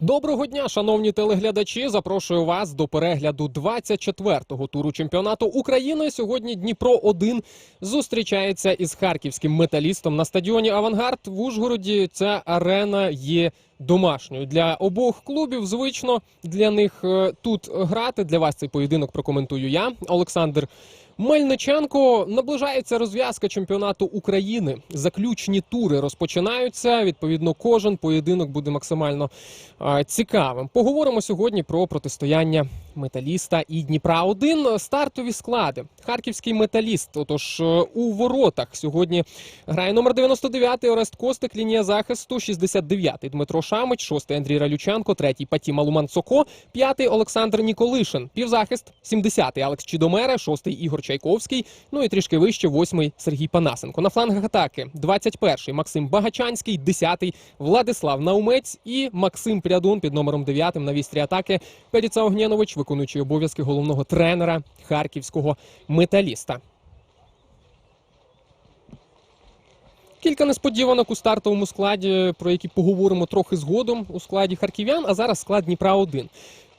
Доброго дня, шановні телеглядачі. Запрошую вас до перегляду 24-го туру чемпіонату України. Сьогодні Дніпро 1 зустрічається із харківським металістом на стадіоні Авангард в Ужгороді. Ця арена є домашньою для обох клубів. Звично для них е, тут грати. Для вас цей поєдинок прокоментую я, Олександр. Мельниченко наближається розв'язка чемпіонату України. Заключні тури розпочинаються. Відповідно, кожен поєдинок буде максимально цікавим. Поговоримо сьогодні про протистояння металіста і Дніпра. 1 стартові склади. Харківський металіст. Отож, е, у воротах сьогодні грає номер 99 Орест Костик, лінія захисту, 69-й Дмитро Шамич, 6-й Андрій Ралюченко, 3-й Паті Малуман Соко, 5-й Олександр Ніколишин, півзахист, 70-й Алекс Чідомере, 6-й Ігор Чайковський, ну і трішки вище 8-й Сергій Панасенко. На флангах атаки 21-й Максим Багачанський, 10-й Владислав Наумець і Максим Прядун під номером 9 на вістрі атаки Педіца Огнєнович, виконуючий обов'язки головного тренера харківського металіста. Кілька несподіванок у стартовому складі, про які поговоримо трохи згодом у складі харків'ян. А зараз склад Дніпра 1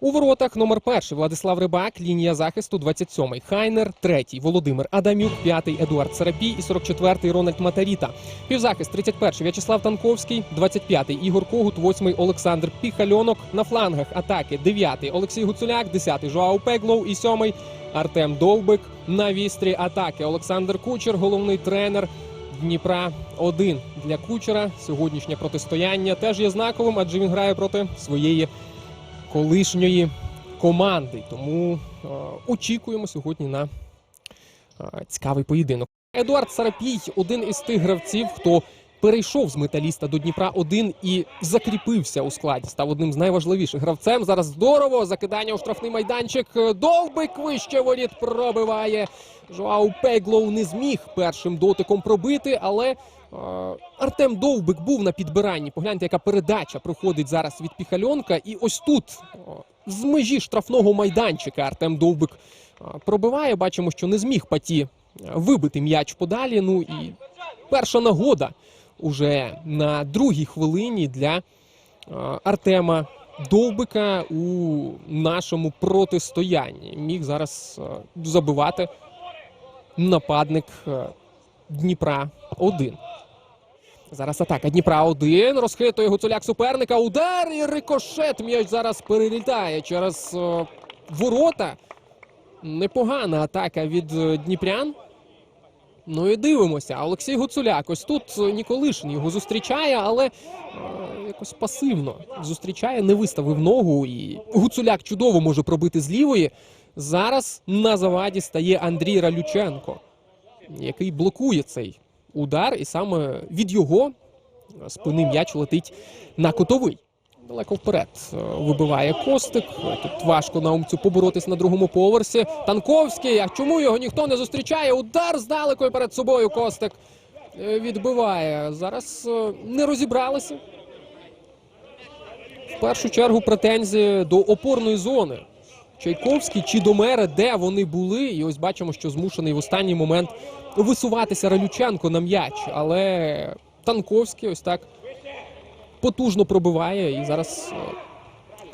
у воротах номер перший Владислав Рибак, лінія захисту 27-й Хайнер, 3-й Володимир Адамюк, 5-й Едуард Серапій і 44-й Рональд Матаріта. Півзахист 31-й В'ячеслав Танковський, 25-й Ігор Когут, 8-й Олександр Піхальонок. На флангах атаки 9-й Олексій Гуцуляк, 10-й Жоау Пеглоу і 7-й Артем Довбик. На вістрі атаки Олександр Кучер, головний тренер. Дніпра 1 для кучера. Сьогоднішнє протистояння теж є знаковим, адже він грає проти своєї колишньої команди. Тому е, очікуємо сьогодні на е, цікавий поєдинок. Едуард Сарапій один із тих гравців, хто перейшов з металіста до Дніпра 1 і закріпився у складі. Став одним з найважливіших гравцем. Зараз здорово. Закидання у штрафний майданчик. Довбик вище воріт пробиває. Жоау Пеглоу не зміг першим дотиком пробити, але. Артем Довбик був на підбиранні. Погляньте, яка передача проходить зараз від Піхальонка. І ось тут з межі штрафного майданчика Артем Довбик пробиває. Бачимо, що не зміг Паті е, вибити м'яч подалі. Ну і перша нагода уже на другій хвилині для Артема Довбика у нашому протистоянні. Міг зараз забивати нападник Дніпра 1. Зараз атака Дніпра 1. Розхитує Гуцуляк суперника. Удар і рикошет. М'яч зараз перелітає через е, ворота. Непогана атака від е, Дніпрян. Ну і дивимося. Олексій Гуцуляк. Ось тут е, Ніколишин його зустрічає, але е, якось пасивно зустрічає, не виставив ногу. І Гуцуляк чудово може пробити з лівої. Зараз на заваді стає Андрій Ралюченко, який блокує цей удар, і саме від його спини м'яч летить на кутовий. Далеко вперед е, вибиває Костик. Тут важко наумцю поборотись на другому поверсі. Танковський. А чому його ніхто не зустрічає? Удар здалеку і перед собою Костик е, відбиває. Зараз е, не розібралися. В першу чергу претензії до опорної зони. Чайковський чи до мера, де вони були. І ось бачимо, що змушений в останній момент висуватися Ралюченко на м'яч. Але Танковський ось так потужно пробиває. І зараз е,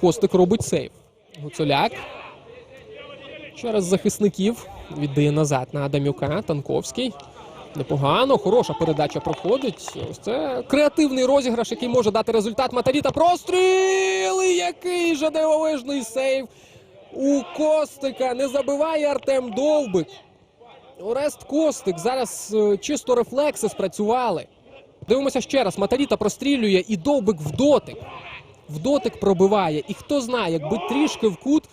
Костик робить сейв. Гуцуляк через захисників віддає назад на Адамюка. Танковський. Непогано, хороша передача проходить. Ось це креативний розіграш, який може дати результат. Маталіта простріл! І Який же дивовижний сейв у Костика. Не забиває Артем Довбик. Орест Костик. Зараз е, чисто рефлекси спрацювали. Дивимося ще раз. Маталіта прострілює і Довбик в дотик. В дотик пробиває. І хто знає, якби трішки в кут,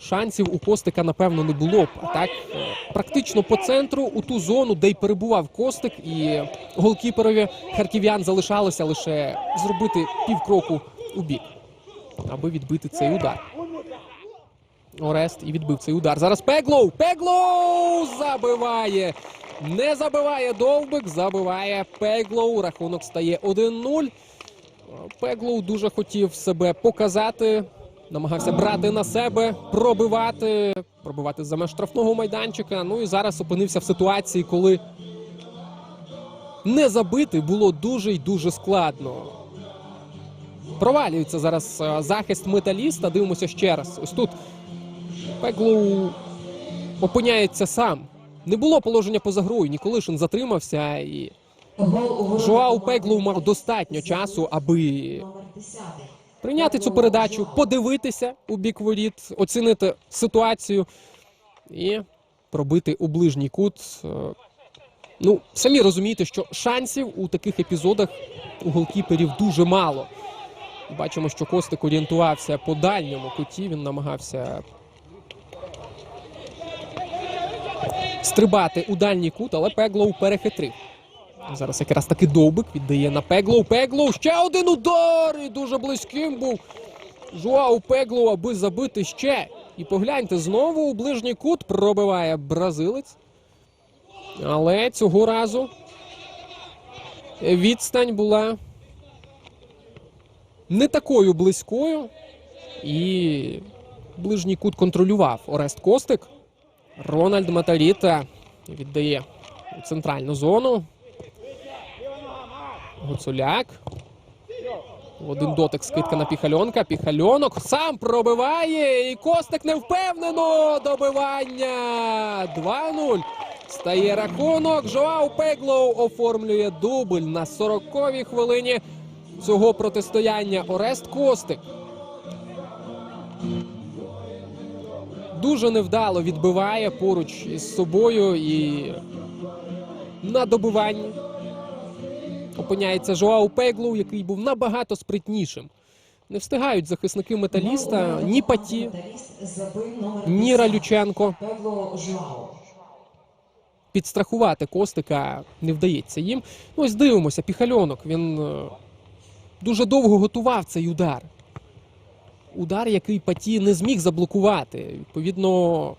шансів у Костика, напевно, не було б. Так, е, практично по центру, у ту зону, де й перебував Костик, і голкіперові харків'ян залишалося лише зробити півкроку у бік, аби відбити цей удар. Орест і відбив цей удар. Зараз Пеглоу! Пеглоу забиває! Не забиває Довбик, забиває Пеглоу. Рахунок стає 1-0. Пеглоу дуже хотів себе показати, намагався брати на себе, пробивати, пробивати за меж штрафного майданчика. Ну і зараз опинився в ситуації, коли не забити було дуже й дуже складно. Провалюється зараз е, захист металіста. Дивимося ще раз. Ось тут Пеглоу опиняється сам. Не було положення поза грою. Ніколишин затримався і Жоау Пеглоу мав достатньо часу, аби прийняти цю передачу, подивитися у бік воріт, оцінити ситуацію і пробити у ближній кут. Е, Ну, самі розумієте, що шансів у таких епізодах у голкіперів дуже мало. Бачимо, що Костик орієнтувався по дальньому куті. Він намагався стрибати у дальній кут, але Пеглоу перехитрив. Зараз якраз таки довбик віддає на Пеглоу. Пеглоу ще один удар! І дуже близьким був Жуау Пеглоу, аби забити ще. І погляньте, знову у ближній кут пробиває бразилець. Але цього разу відстань була не такою близькою. І ближній кут контролював Орест Костик. Рональд Матаріта віддає у центральну зону. Гуцуляк. Один дотик скидка на піхальонка. Піхальонок сам пробиває. І Костик невпевнено. Добивання. 2-0. Стає рахунок. Жоау Пеглоу оформлює дубль на 40-й хвилині цього протистояння. Орест Костик. Дуже невдало відбиває поруч із собою і на добиванні опиняється Жоау Пеглоу, який був набагато спритнішим. Не встигають захисники металіста ні Паті, ні Ралюченко. Підстрахувати Костика не вдається їм. Ну, ось дивимося, піхальонок. Він е, дуже довго готував цей удар. Удар, який Паті не зміг заблокувати. Відповідно,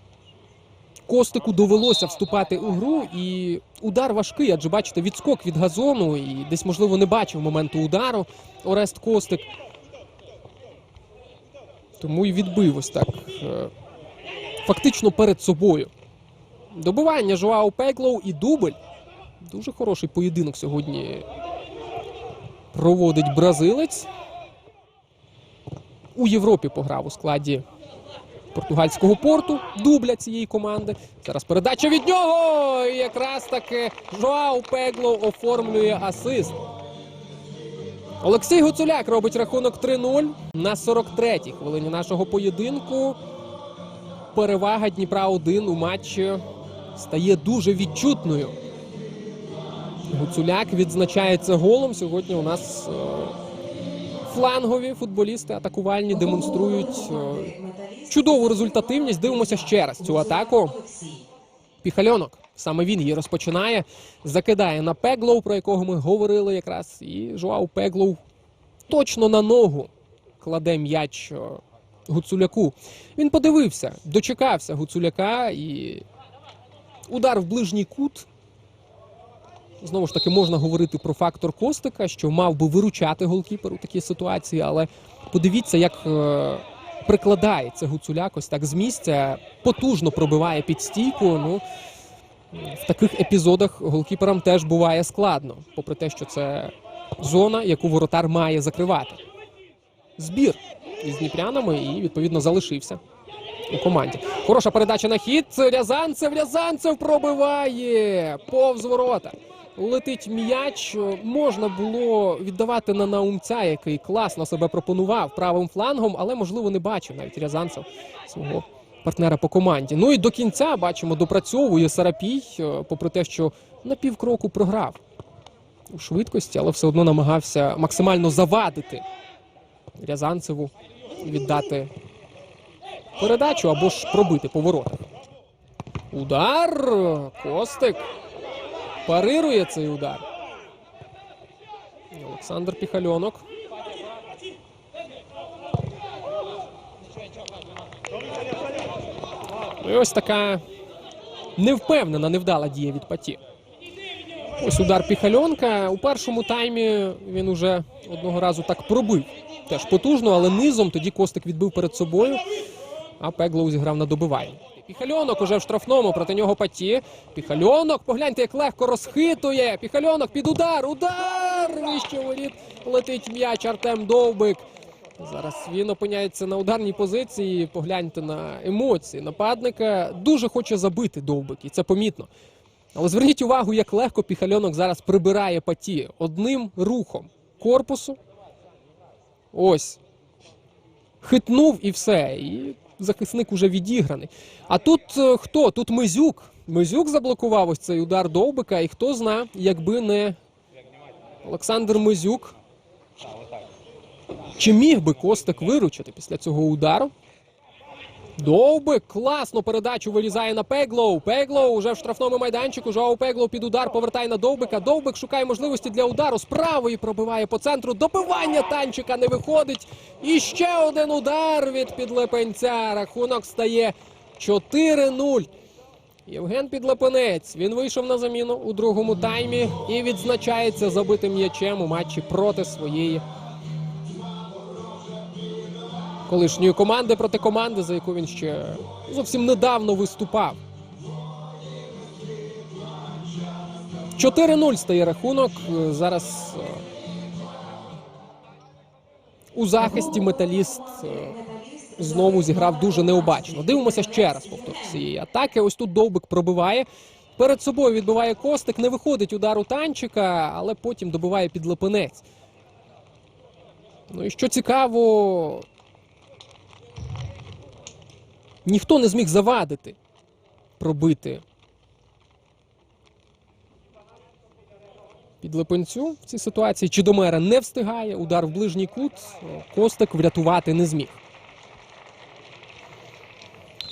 Костику довелося вступати у гру, і удар важкий, адже бачите, відскок від газону, і десь, можливо, не бачив моменту удару Орест Костик. Тому і відбив ось так. е, Фактично перед собою. Добивання Жоау Пеклоу і дубль. Дуже хороший поєдинок сьогодні проводить бразилець. У Європі пограв у складі португальського порту, дубля цієї команди. Зараз передача від нього. І якраз таки Жоау Пеглоу оформлює асист. Олексій Гуцуляк робить рахунок 3-0 на 43-й хвилині нашого поєдинку. Перевага Дніпра 1 у матчі стає дуже відчутною. Гуцуляк відзначається голом. Сьогодні у нас е, флангові футболісти атакувальні демонструють е, чудову результативність. Дивимося ще раз цю атаку. Піхальонок. Саме він її розпочинає, закидає на Пеглоу, про якого ми говорили якраз. І Жуау Пеглоу точно на ногу кладе м'яч е, Гуцуляку. Він подивився, дочекався Гуцуляка і удар в ближній кут. Знову ж таки, можна говорити про фактор Костика, що мав би виручати голкіпер у такій ситуації, але подивіться, як е, прикладається Гуцуляк ось так з місця, потужно пробиває під стійку. Ну, в таких епізодах голкіперам теж буває складно, попри те, що це зона, яку воротар має закривати. Збір із дніпрянами і відповідно залишився у команді. Хороша передача на хід. Рязанцев, Рязанцев пробиває повз ворота. Летить м'яч. Можна було віддавати на наумця, який класно себе пропонував правим флангом, але можливо не бачив навіть Рязанцев свого партнера по команді. Ну і до кінця бачимо, допрацьовує Сарапій, е, попри те, що на півкроку програв у швидкості, але все одно намагався максимально завадити Рязанцеву віддати передачу або ж пробити по воротах. Удар. Костик. Парирує цей удар. Олександр Піхальонок. І ось така невпевнена, невдала дія від Паті. Ось удар Піхальонка. У першому таймі він уже одного разу так пробив. Теж потужно, але низом тоді Костик відбив перед собою, а Пеглоу зіграв на добивання. Піхальонок уже в штрафному проти нього паті. Піхальонок, погляньте, як легко розхитує. Піхальонок під удар. Удар! Вище воріт летить м'яч Артем Довбик. Зараз він опиняється на ударній позиції. Погляньте на емоції нападника. Дуже хоче забити Довбик, і це помітно. Але зверніть увагу, як легко Піхальонок зараз прибирає паті одним рухом корпусу. Ось. Хитнув і все. І захисник уже відіграний. А тут е, хто? Тут Мизюк. Мизюк заблокував ось цей удар Довбика. І хто зна, якби не Олександр Мизюк. Чи міг би Костик виручити після цього удару? Довбик класно передачу вилізає на Пеглоу. Пеглоу уже в штрафному майданчику. Жоау Пеглоу під удар повертає на Довбика. Довбик шукає можливості для удару. З правої пробиває по центру. Добивання танчика не виходить. І ще один удар від підлепенця. Рахунок стає 4-0. Євген Підлепенець. Він вийшов на заміну у другому таймі і відзначається забитим м'ячем у матчі проти своєї колишньої команди проти команди, за яку він ще зовсім недавно виступав. 4-0 стає рахунок. Зараз е, у захисті металіст е, знову зіграв дуже необачно. Дивимося ще раз повтор цієї атаки. Ось тут Довбик пробиває. Перед собою відбиває Костик. Не виходить удар у танчика, але потім добиває підлепенець. Ну і що цікаво, ніхто не зміг завадити пробити під Липенцю в цій ситуації. Чидомера не встигає. Удар в ближній кут. Костик врятувати не зміг.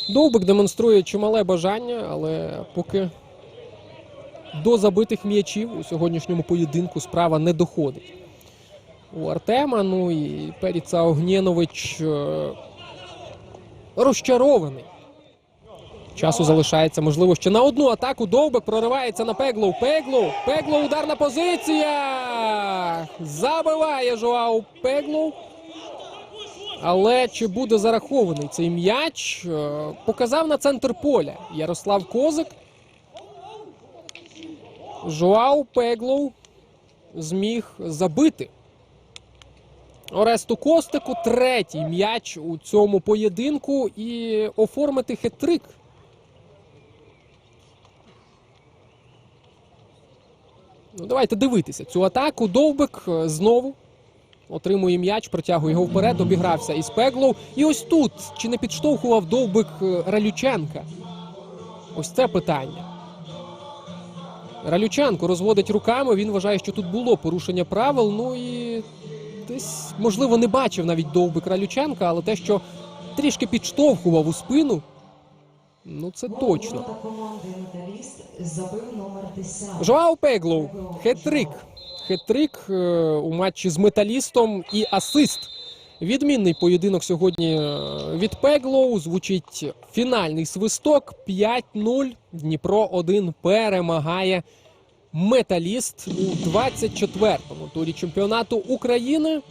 Довбик демонструє чимале бажання, але поки до забитих м'ячів у сьогоднішньому поєдинку справа не доходить. У Артема, ну і Періца Огнєнович е, розчарований. Часу залишається, можливо, ще на одну атаку. Довбик проривається на Пеглоу. Пеглоу. Пеглоу ударна позиція. Забиває Жоау Пеглоу. Але чи буде зарахований цей м'яч? Е, Показав на центр поля Ярослав Козик. Жоау Пеглоу зміг забити. Оресту Костику третій м'яч у цьому поєдинку і оформити хет-трик. Ну, давайте дивитися цю атаку. Довбик е, знову отримує м'яч, протягує його вперед, обігрався із Пеглоу. І ось тут чи не підштовхував Довбик е, Ралюченка? Ось це питання. Ралюченко розводить руками. Він вважає, що тут було порушення правил. Ну і десь, можливо, не бачив навіть довбик Ралюченка, але те, що трішки підштовхував у спину, ну це точно. Ворота команди «Металіст» забив номер 10. Жоау Пеглоу, хет-трик. Хет-трик е, у матчі з металістом і асист. Відмінний поєдинок сьогодні е, від Пеглоу. Звучить фінальний свисток. 5-0. Дніпро 1 перемагає металіст у 24-му турі чемпіонату України.